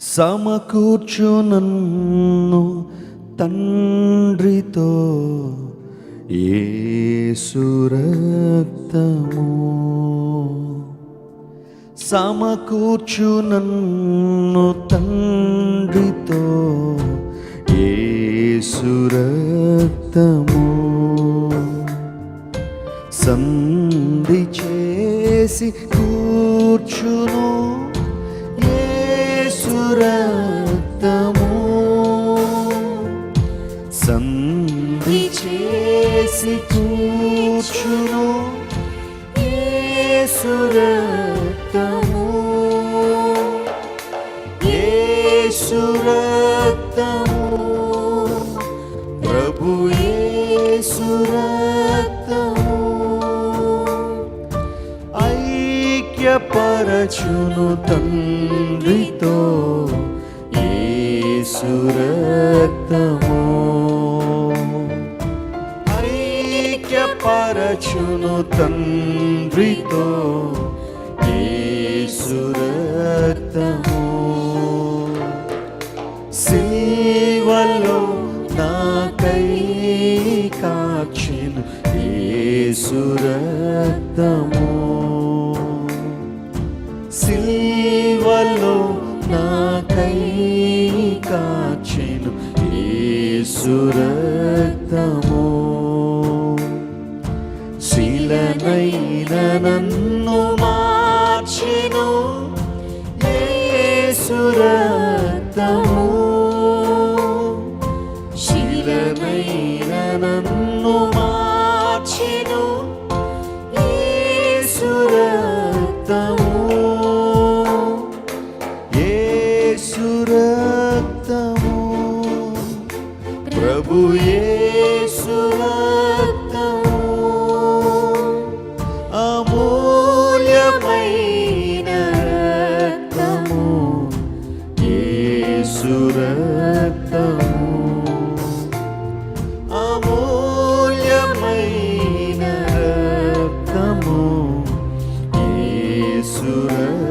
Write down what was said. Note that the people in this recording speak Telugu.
సమకూర్చు నన్ను తండ్రితో. ఏసురక్తము సమకూర్చు నన్ను తండ్రితో. ఏసురక్తము సంధి చేసి కూర్చును. సంధి చేసి కూర్చును. ఏసురక్తము ఏసురక్తము ప్రభు ఏసురక్తము ఐక్యపరచును తండ్రితో ఏసురక్తము ఐక్యపరచును తండ్రితో ఏసురక్తము సిల్వలో నాకై కాచిను ఏసురక్తము సిల్వలో నాకై కాక్షిను ఏసురక్తము శిలనైన నన్ను మార్చిను యేసురక్తము శిలనైన నన్ను మార్చెను యేసురక్తము యేసురక్తము ప్రభు Surah